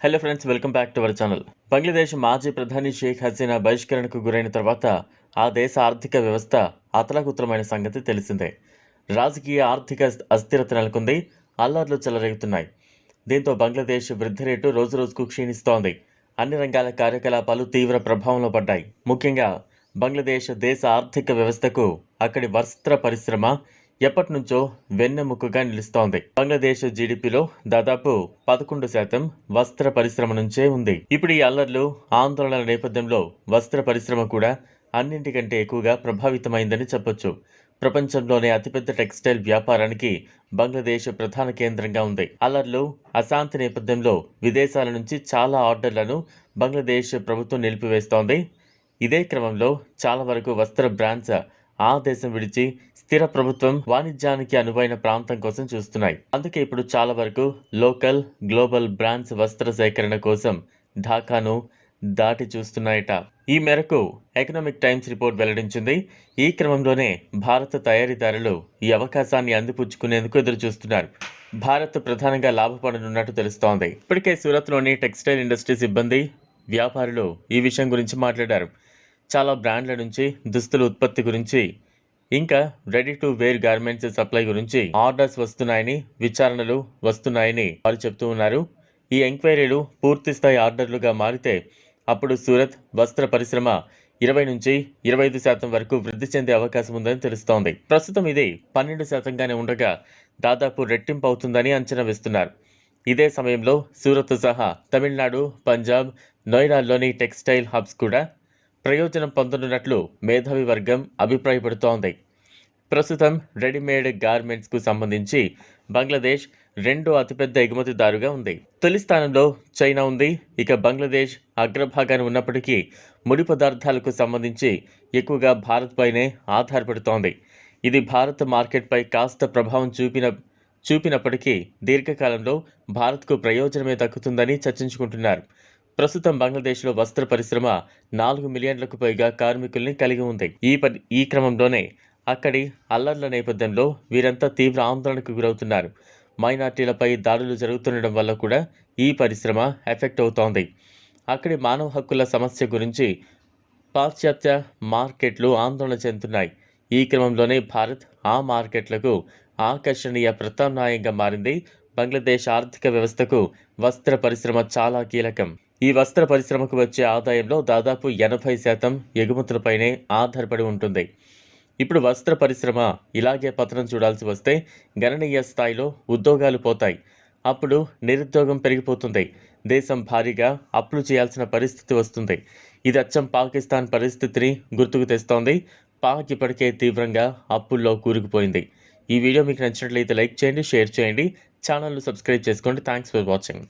Hello friends welcome back to our channel Bangladesh మాజీ ప్రధాని షేక్ హసీనా బహిష్కరణకు గురైన తర్వాత ఆ దేశ ఆర్థిక వ్యవస్థ అతలకుత్రమైన సంగతి తెలిసిందే. రాజకీయ ఆర్థిక అస్థిరత నెలకొంది అల్లర్లు చెలరేగుతున్నాయి. దీంతో బంగ్లాదేశ్ వృద్ధి రేటు రోజురోజుకు క్షీణిస్తోంది. అన్ని రంగాల కార్యకలాపాలు తీవ్ర ప్రభావంలో పడ్డాయి. ముఖ్యంగా బంగ్లాదేశ్ దేశ ఆర్థిక వ్యవస్థకు అక్కడి వస్త్ర పరిశ్రమ ఎప్పటి నుంచో వెన్నెముకగా నిలుస్తోంది. బంగ్లాదేశ్ జీడిపిలో దాదాపు పదకొండు శాతం వస్త్ర పరిశ్రమ నుంచే ఉంది. ఇప్పుడు ఈ అల్లర్లు ఆందోళనల నేపథ్యంలో వస్త్ర పరిశ్రమ కూడా అన్నింటికంటే ఎక్కువగా ప్రభావితమైందని చెప్పొచ్చు. ప్రపంచంలోనే అతిపెద్ద టెక్స్టైల్ వ్యాపారానికి బంగ్లాదేశ్ ప్రధాన కేంద్రంగా ఉంది. అల్లర్లు అశాంతి నేపథ్యంలో విదేశాల నుంచి చాలా ఆర్డర్లను బంగ్లాదేశ్ ప్రభుత్వం నిలిపివేస్తోంది. ఇదే క్రమంలో చాలా వరకు వస్త్ర బ్రాండ్స్ ఆ దేశం విడిచి స్థిర ప్రభుత్వం వాణిజ్యానికి అనువైన ప్రాంతం కోసం చూస్తున్నాయి. అందుకే ఇప్పుడు చాలా వరకు లోకల్ గ్లోబల్ బ్రాండ్స్ వస్త్ర సేకరణ కోసం ఢాకాను దాటి చూస్తున్నాయట. ఈ మేరకు ఎకనామిక్ టైమ్స్ రిపోర్ట్ వెల్లడించింది. ఈ క్రమంలోనే భారత తయారీదారులు ఈ అవకాశాన్ని అందిపుచ్చుకునేందుకు ఎదురు చూస్తున్నారు భారత్ ప్రధానంగా లాభపడనున్నట్టు తెలుస్తోంది. ఇప్పటికే సూరత్లోని టెక్స్టైల్ ఇండస్ట్రీ సిబ్బంది వ్యాపారులు ఈ విషయం గురించి మాట్లాడారు. చాలా బ్రాండ్ల నుంచి దుస్తుల ఉత్పత్తి గురించి ఇంకా ready to wear garments supply గురించి ఆర్డర్స్ వస్తున్నాయని విచారణలు వస్తున్నాయని వారు చెప్తూ ఉన్నారు. ఈ ఎంక్వైరీలు పూర్తి స్థాయి ఆర్డర్లుగా మారితే అప్పుడు సూరత్ వస్త్ర పరిశ్రమ ఇరవై నుంచి ఇరవై ఐదు శాతం వరకు వృద్ధి చెందే అవకాశం ఉందని తెలుస్తోంది. ప్రస్తుతం ఇది పన్నెండు శాతంగానే ఉండగా దాదాపు రెట్టింపు అవుతుందని అంచనా వేస్తున్నారు. ఇదే సమయంలో సూరత్ సహా తమిళనాడు పంజాబ్ నోయిడాల్లోని టెక్స్టైల్ హబ్స్ కూడా ప్రయోజనం పొందనున్నట్లు మేధావి వర్గం అభిప్రాయపడుతోంది. ప్రస్తుతం రెడీమేడ్ గార్మెంట్స్కు సంబంధించి బంగ్లాదేశ్ రెండో అతిపెద్ద ఎగుమతిదారుగా ఉంది. తొలి స్థానంలో చైనా ఉంది. ఇక బంగ్లాదేశ్ అగ్రభాగాన్ని ఉన్నప్పటికీ ముడి పదార్థాలకు సంబంధించి ఎక్కువగా భారత్పైనే ఆధారపడుతోంది. ఇది భారత్ మార్కెట్పై కాస్త ప్రభావం చూపిన చూపినప్పటికీ దీర్ఘకాలంలో భారత్కు ప్రయోజనమే దక్కుతుందని చర్చించుకుంటున్నారు. ప్రస్తుతం బంగ్లాదేశ్లో వస్త్ర పరిశ్రమ నాలుగు మిలియన్లకు పైగా కార్మికుల్ని కలిగి ఉంది. ఈ ఈ క్రమంలోనే అక్కడి అల్లర్ల నేపథ్యంలో వీరంతా తీవ్ర ఆందోళనకు గురవుతున్నారు. మైనార్టీలపై దాడులు జరుగుతుండడం వల్ల కూడా ఈ పరిశ్రమ ఎఫెక్ట్ అవుతోంది. అక్కడి మానవ హక్కుల సమస్య గురించి పాశ్చాత్య మార్కెట్లు ఆందోళన చెందుతున్నాయి. ఈ క్రమంలోనే భారత్ ఆ మార్కెట్లకు ఆకర్షణీయ ప్రత్యామ్నాయంగా మారింది. బంగ్లాదేశ్ ఆర్థిక వ్యవస్థకు వస్త్ర పరిశ్రమ చాలా కీలకం. ఈ వస్త్ర పరిశ్రమకు వచ్చే ఆదాయంలో దాదాపు ఎనభై శాతం ఎగుమతులపైనే ఆధారపడి ఉంటుంది. ఇప్పుడు వస్త్ర పరిశ్రమ ఇలాగే పతనం చూడాల్సి వస్తే గణనీయ స్థాయిలో ఉద్యోగాలు పోతాయి. అప్పుడు నిరుద్యోగం పెరిగిపోతుంది. దేశం భారీగా అప్పులు చేయాల్సిన పరిస్థితి వస్తుంది. ఇది అచ్చం పాకిస్తాన్ పరిస్థితిని గుర్తుకు తెస్తోంది. పాక్ ఇప్పటికే తీవ్రంగా అప్పుల్లో కూరుకుపోయింది. ఈ వీడియో మీకు నచ్చినట్లయితే లైక్ చేయండి షేర్ చేయండి. ఛానల్ను సబ్స్క్రైబ్ చేసుకోండి. Thanks for watching.